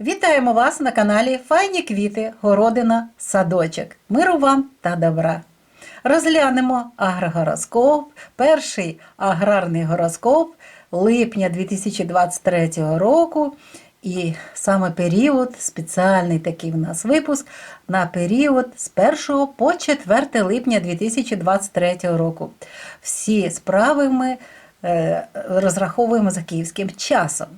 Вітаємо вас на каналі Файні квіти, городина, садочок. Миру вам та добра. Розглянемо агрогороскоп, перший аграрний гороскоп липня 2023 року. І саме період, спеціальний такий в нас випуск на період з 1 по 4 липня 2023 року. Всі справи ми е, розраховуємо за київським часом.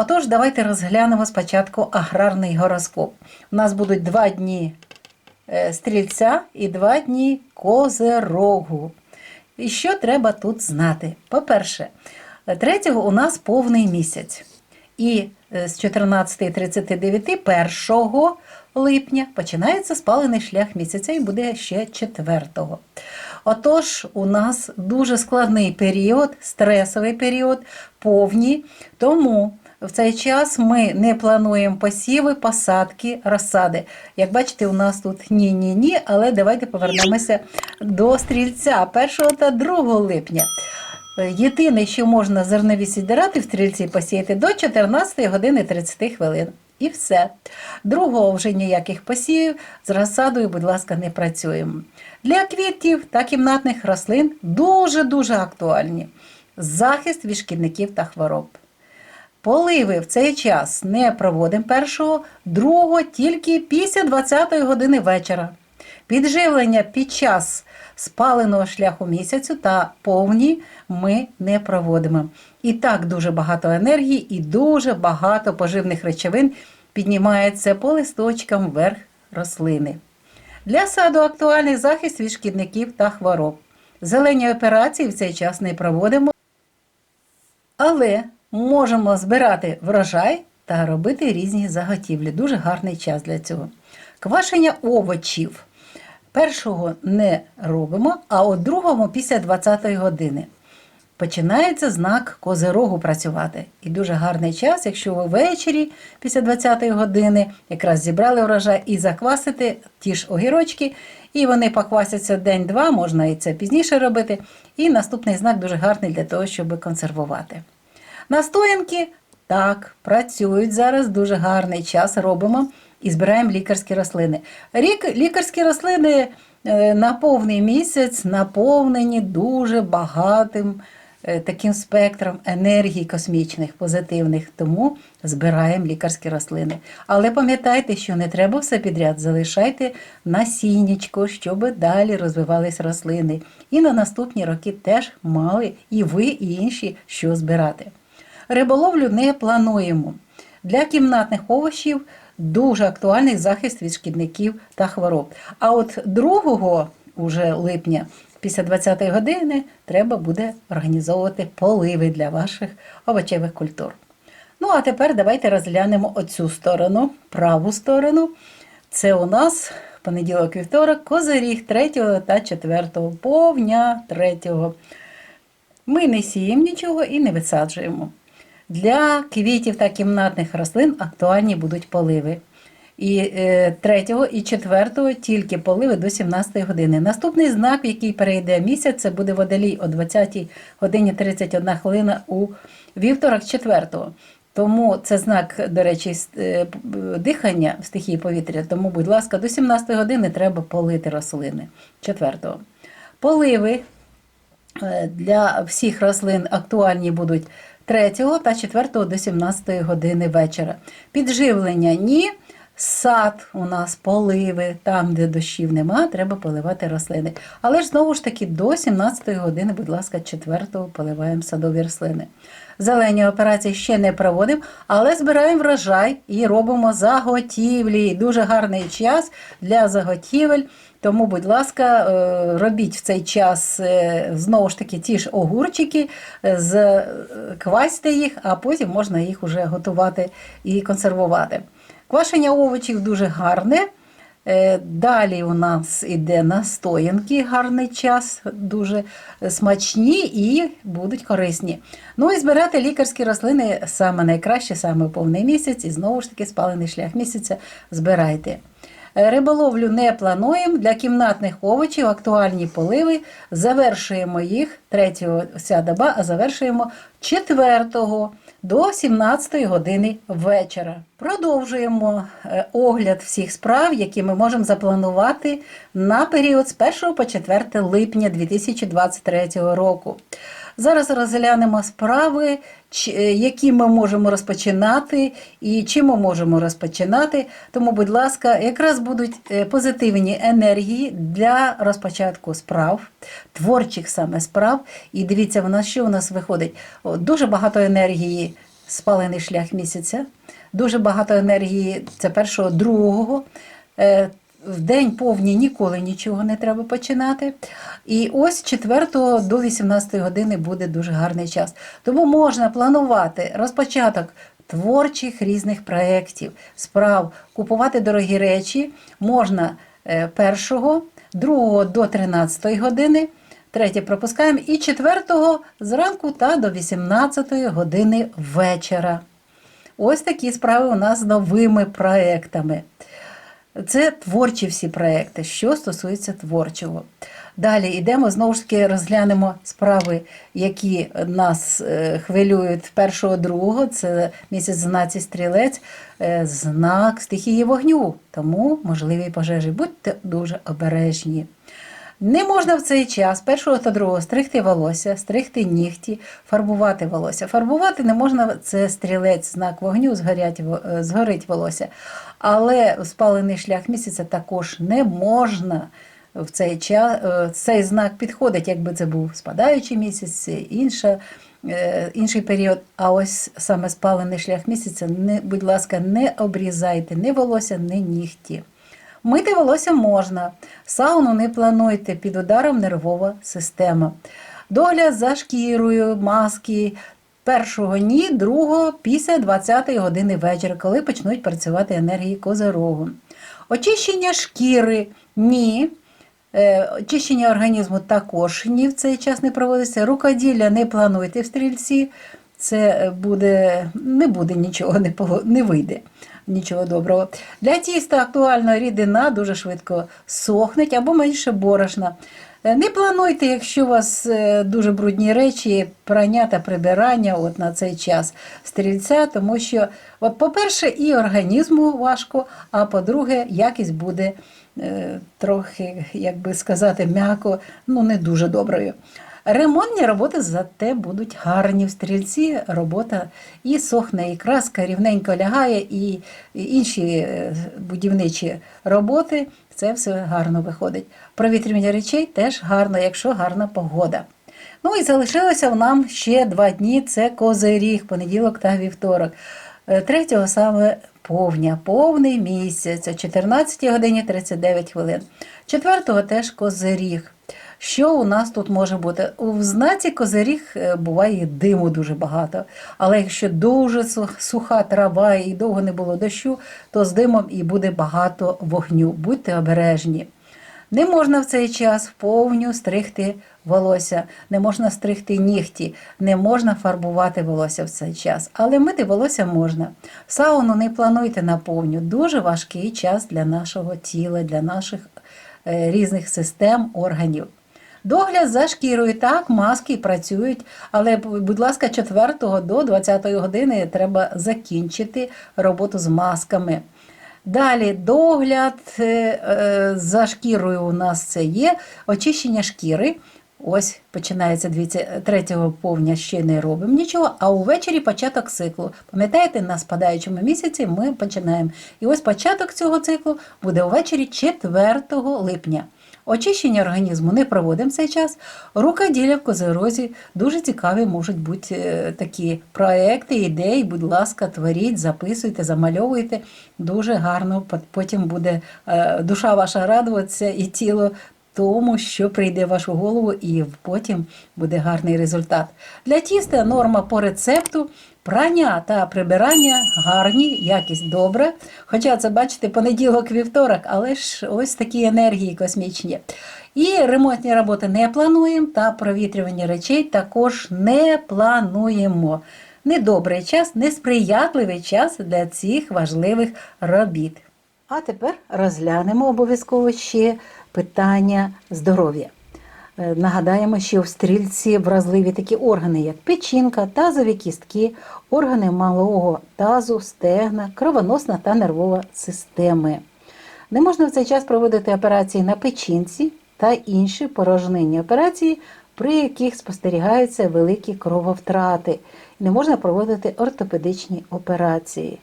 Отож, давайте розглянемо спочатку аграрний гороскоп. У нас будуть два дні е, стрільця і два дні козерогу. І що треба тут знати? По-перше, 3 у нас повний місяць. І е, з 14.39 1 липня починається спалений шлях місяця і буде ще 4. Отож, у нас дуже складний період, стресовий період, повні. Тому в цей час ми не плануємо посіви, посадки, розсади. Як бачите, у нас тут ні-ні-ні, але давайте повернемося до стрільця 1 та 2 липня. Єдине, що можна зернові сідирати в стрільці посіяти до 14 години 30 хвилин. І все. Другого вже ніяких посівів з розсадою, будь ласка, не працюємо. Для квітів та кімнатних рослин дуже-дуже актуальні. Захист від шкідників та хвороб. Поливи в цей час не проводимо першого, другого тільки після 20-ї години вечора. Підживлення під час спаленого шляху місяцю та повні ми не проводимо. І так дуже багато енергії і дуже багато поживних речовин піднімається по листочкам вверх рослини. Для саду актуальний захист від шкідників та хвороб. Зелені операції в цей час не проводимо, але можемо збирати врожай та робити різні заготівлі. Дуже гарний час для цього. Квашення овочів. Першого не робимо, а от другому після 20-ї години. Починається знак козирогу працювати. І дуже гарний час, якщо ви ввечері після 20-ї години якраз зібрали врожай і заквасити ті ж огірочки, і вони поквасяться день-два, можна і це пізніше робити. І наступний знак дуже гарний для того, щоб консервувати. Настоянки так, працюють зараз, дуже гарний час робимо і збираємо лікарські рослини. Рік, лікарські рослини е, на повний місяць наповнені дуже багатим е, таким спектром енергій космічних, позитивних, тому збираємо лікарські рослини. Але пам'ятайте, що не треба все підряд, залишайте насіннячко, щоб далі розвивались рослини. І на наступні роки теж мали і ви, і інші що збирати. Риболовлю не плануємо. Для кімнатних овочів дуже актуальний захист від шкідників та хвороб. А от 2 уже липня, після 20-ї години, треба буде організовувати поливи для ваших овочевих культур. Ну, а тепер давайте розглянемо оцю сторону, праву сторону. Це у нас понеділок вівторок, козиріг 3 та 4, повня 3. Ми не сіємо нічого і не висаджуємо. Для квітів та кімнатних рослин актуальні будуть поливи. І е, 3 і 4 тільки поливи до 17 години. Наступний знак, який перейде місяць, це буде водолій о 20 годині 31 хвилина у вівторок 4. Тому це знак, до речі, е, дихання в стихії повітря. Тому, будь ласка, до 17 години треба полити рослини 4. Поливи Е, для всіх рослин актуальні будуть 3 та 4 до 17 години вечора. Підживлення ні. Сад у нас поливи, там, де дощів нема, треба поливати рослини. Але ж знову ж таки до 17 години, будь ласка, 4 поливаємо садові рослини. Зелені операції ще не проводимо, але збираємо врожай і робимо заготівлі. Дуже гарний час для заготівель. Тому, будь ласка, е, робіть в цей час е, знову ж таки ті ж огурчики, е, квасьте їх, а потім можна їх вже готувати і консервувати. Квашення овочів дуже гарне. Далі у нас іде настоянки, гарний час, дуже смачні і будуть корисні. Ну і збирати лікарські рослини саме найкраще, саме повний місяць, і знову ж таки спалений шлях місяця збирайте. Е, Риболовлю не плануємо. Для кімнатних овочів актуальні поливи. Завершуємо їх 3 вся доба, а завершуємо 4 до 17 години вечора. Продовжуємо е, огляд всіх справ, які ми можемо запланувати на період з 1 по 4 липня 2023 року. Зараз розглянемо справи, е, які ми можемо розпочинати і чим ми можемо розпочинати. Тому, будь ласка, якраз будуть е, позитивні енергії для розпочатку справ, творчих саме справ. І дивіться, в нас що у нас виходить? Дуже багато енергії спалений шлях місяця, дуже багато енергії це першого, другого. Е, В день повні ніколи нічого не треба починати. І ось 4 до 18 години буде дуже гарний час. Тому можна планувати розпочаток творчих різних проєктів, справ, купувати дорогі речі можна е, першого, другого до 13 години, третє пропускаємо, і четвертого зранку та до 18 години вечора. Ось такі справи у нас з новими проектами. Це творчі всі проекти, що стосується творчого. Далі йдемо знову ж таки розглянемо справи, які нас е, хвилюють першого, другого. Це місяць знаці стрілець, е, знак стихії вогню. Тому можливі пожежі. Будьте дуже обережні. Не можна в цей час першого та другого стригти волосся, стригти нігті, фарбувати волосся. Фарбувати не можна, це стрілець, знак вогню, згорять, е, згорить волосся. Але спалений шлях місяця також не можна в цей час. е, Цей знак підходить, якби це був спадаючий місяць, інша. е, Інший період, а ось саме спалений шлях місяця, не, будь ласка, не обрізайте ні волосся, ні нігті. Мити волосся можна, сауну не плануйте під ударом нервова система. Догляд за шкірою, маски. Першого ні, другого після 20 години вечора, коли почнуть працювати енергії козирогу. Очищення шкіри ні. Е, Очищення організму також ні в цей час не проводиться. Рукоділля не плануйте в стрільці. Це буде, не буде нічого, не вийде нічого доброго. Для тіста актуальна рідина дуже швидко сохнеть або менше борошна. Е, Не плануйте, якщо у вас е, дуже брудні речі, прання та прибирання от на цей час стрільця, тому що, по-перше, і організму важко, а по-друге, якість буде е, трохи, як би сказати, м'яко, ну не дуже доброю. Ремонтні роботи зате будуть гарні в стрільці. Робота і сохне, і краска рівненько лягає, і інші е, будівничі роботи. Це все гарно виходить. Провітрювання речей теж гарно, якщо гарна погода. Ну і залишилося в нам ще два дні: це козиріг, понеділок та вівторок. Е, Третього саме повня, повний місяць о 14 годині 39 хвилин. Четвертого теж козиріг. Що у нас тут може бути? У знаці козиріг е, буває диму дуже багато. Але якщо дуже суха трава і довго не було дощу, то з димом і буде багато вогню. Будьте обережні. Не можна в цей час повню стригти волосся, не можна стригти нігті, не можна фарбувати волосся в цей час. Але мити волосся можна. Сауну не плануйте на повню. Дуже важкий час для нашого тіла, для наших е, різних систем, органів. Догляд за шкірою, так, маски працюють, але, будь ласка, 4 до 20 години треба закінчити роботу з масками. Далі догляд е, е, за шкірою у нас це є очищення шкіри. Ось починається дивіться, третього повня ще не робимо нічого, а увечері початок циклу. Пам'ятаєте, на спадаючому місяці ми починаємо. І ось початок цього циклу буде увечері 4 липня. Очищення організму не проводимо цей час. Рукоділля в козирозі дуже цікаві можуть бути е, такі проекти, ідеї. Будь ласка, творіть, записуйте, замальовуйте. Дуже гарно потім буде е, душа ваша радуватися і тіло тому, що прийде в вашу голову, і потім буде гарний результат. Для тіста норма по рецепту. Прання та прибирання гарні, якість добре. Хоча це, бачите, понеділок, вівторок, але ж ось такі енергії космічні. І ремонтні роботи не плануємо, та провітрювання речей також не плануємо. Недобрий час, несприятливий час для цих важливих робіт. А тепер розглянемо обов'язково ще питання здоров'я. Е, Нагадаємо, що в стрільці вразливі такі органи, як печінка, тазові кістки, органи малого тазу, стегна, кровоносна та нервова системи. Не можна в цей час проводити операції на печінці та інші порожнинні операції, при яких спостерігаються великі крововтрати. Не можна проводити ортопедичні операції.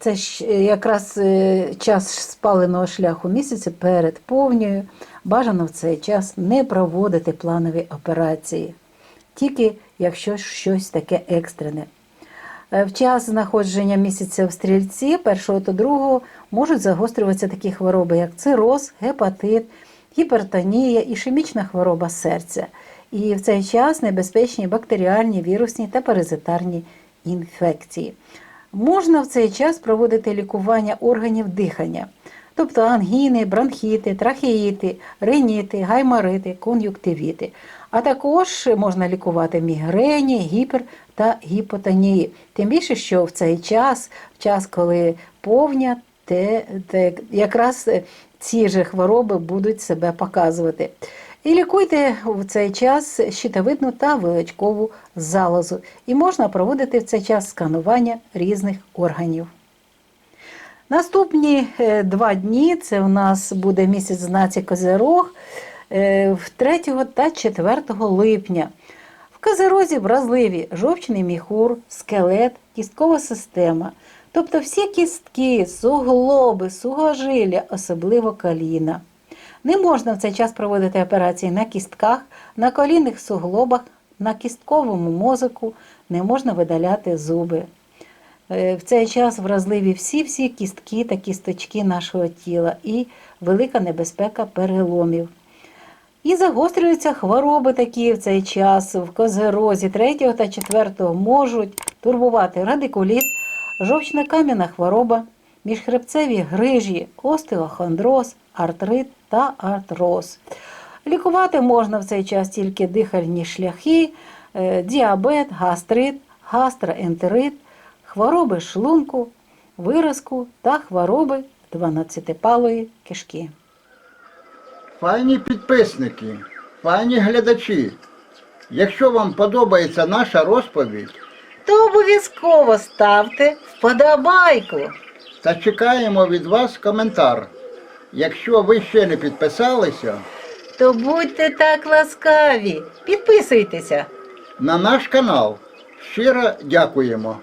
Це ж е, якраз е, час спаленого шляху місяця перед повньою. Бажано в цей час не проводити планові операції, тільки якщо щось таке екстрене. Е, В час знаходження місяця в стрільці першого та другого можуть загострюватися такі хвороби, як цироз, гепатит, гіпертонія, ішемічна хвороба серця. І в цей час небезпечні бактеріальні, вірусні та паразитарні інфекції. Можна в цей час проводити лікування органів дихання, тобто ангіни, бронхіти, трахеїти, реніти, гайморити, кон'юктивіти. А також можна лікувати мігрені, гіпер та гіпотонії. Тим більше, що в цей час, в час, коли повня, те, те, якраз ці ж хвороби будуть себе показувати. І лікуйте в цей час щитовидну та виличкову залозу. І можна проводити в цей час сканування різних органів. Наступні е, два дні це у нас буде місяць знаці Козирог е, 3 та 4 липня. В Козирозі вразливі жовчний міхур, скелет, кісткова система. Тобто всі кістки, суглоби, сугожилля, особливо коліна. Не можна в цей час проводити операції на кістках, на колінних суглобах, на кістковому мозоку, не можна видаляти зуби. Е, В цей час вразливі всі-всі кістки та кісточки нашого тіла і велика небезпека переломів. І загострюються хвороби такі в цей час в козерозі 3 та 4 можуть турбувати радикуліт, жовчно-кам'яна хвороба, міжхребцеві грижі, остеохондроз, артрит та артроз. Лікувати можна в цей час тільки дихальні шляхи, е, діабет, гастрит, гастроентерит, хвороби шлунку, виразку та хвороби 12-палої кишки. Файні підписники, файні глядачі. Якщо вам подобається наша розповідь, То обов'язково ставте вподобайку. Та чекаємо від вас коментар. Якщо ви ще не підписалися, То будьте так ласкаві, підписуйтеся. на наш канал щиро дякуємо.